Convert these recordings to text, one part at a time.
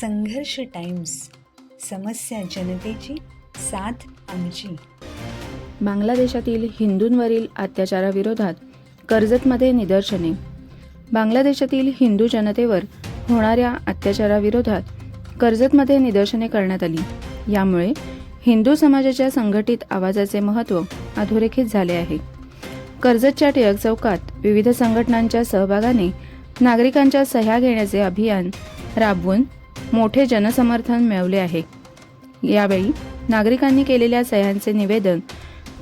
संघर्ष टाइम्स समस्या जनतेची साथ आमची. बांगलादेशातील हिंदूंवरील अत्याचाराविरोधात कर्जतमध्ये निदर्शने. बांगलादेशातील हिंदू जनतेवर होणाऱ्या अत्याचाराविरोधात कर्जतमध्ये निदर्शने करण्यात आली. यामुळे हिंदू समाजाच्या संघटित आवाजाचे महत्त्व अधोरेखित झाले आहे. कर्जतच्या टिळक चौकात विविध संघटनांच्या सहभागाने नागरिकांच्या सह्या घेण्याचे अभियान राबवून मोठे जनसमर्थन मिळवले आहे. यावेळी नागरिकांनी केलेल्या सह्यांचे निवेदन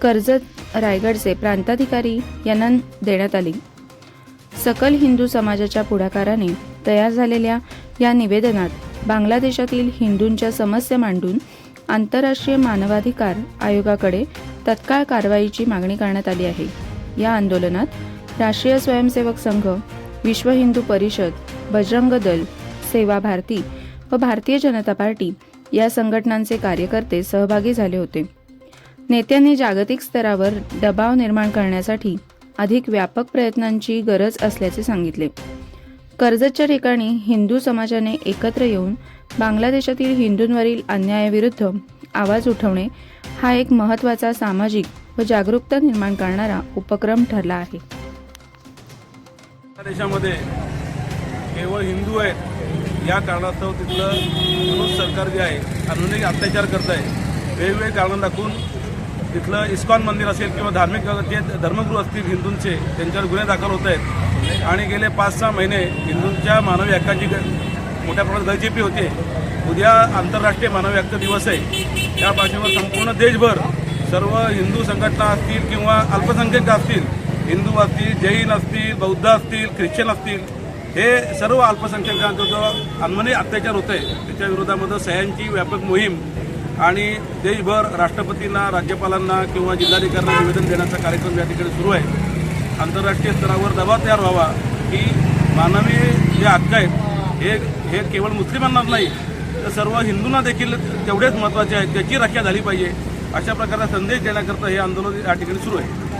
कर्जत रायगडचे प्रांताधिकारी यांना देण्यात आले. सकल हिंदू समाजाच्या पुढाकाराने तयार झालेल्या या निवेदनात बांगलादेशातील हिंदूंच्या समस्या मांडून आंतरराष्ट्रीय मानवाधिकार आयोगाकडे तत्काळ कारवाईची मागणी करण्यात आली आहे. या आंदोलनात राष्ट्रीय स्वयंसेवक संघ विश्व हिंदू परिषद बजरंग दल सेवा भारती व भारतीय जनता पार्टी या संघटनांचे कार्यकर्ते सहभागी झाले होते. नेत्यांनी जागतिक स्तरावर दबाव निर्माण करण्यासाठी अधिक व्यापक प्रयत्नांची गरज असल्याचे सांगितले. कर्जतच्या ठिकाणी हिंदू समाजाने एकत्र येऊन बांगलादेशातील हिंदूंवरील अन्यायाविरुद्ध आवाज उठवणे हा एक महत्त्वाचा सामाजिक व जागरूकता निर्माण करणारा उपक्रम ठरला आहे. देशामध्ये केवळ हिंदू आहेत या कारणास्तव तिथलं सरकार जे आहे अजूनही अत्याचार करत आहे वेगवेगळे कारणं दाखवून तिथलं इस्कॉन मंदिर असेल किंवा धार्मिक जे धर्मगुरू असतील हिंदूंचे त्यांच्यावर गुन्हे दाखल होत आहेत. आणि गेले पाच सहा महिने हिंदूंच्या मानवी हक्कांची ग- मोठ्या प्रमाणात गळचेपी होते. उद्या आंतरराष्ट्रीय मानवी हक्क दिवस आहे. त्या पार्श्वभूमीवर संपूर्ण देशभर सर्व हिंदू संघटना असतील किंवा अल्पसंख्याक असतील हिंदू असतील जैन असतील बौद्ध असतील ख्रिश्चन असतील हे सर्व अल्पसंख्याकांचा जो अनमनी अत्याचार होत आहे त्याच्या विरोधामध्ये सह्यांची व्यापक मोहीम आणि देशभर राष्ट्रपतींना राज्यपालांना किंवा जिल्हाधिकाऱ्यांना निवेदन देण्याचा कार्यक्रम या ठिकाणी सुरू आहे. आंतरराष्ट्रीय स्तरावर दबाव तयार व्हावा की मानवी जे हक्क आहेत हे हे केवळ मुस्लिमांनाच नाही तर सर्व हिंदूंना देखील तेवढेच महत्त्वाचे आहेत त्याची रक्षा झाली पाहिजे अशा प्रकारचा संदेश देण्याकरता हे आंदोलन या ठिकाणी सुरू आहे.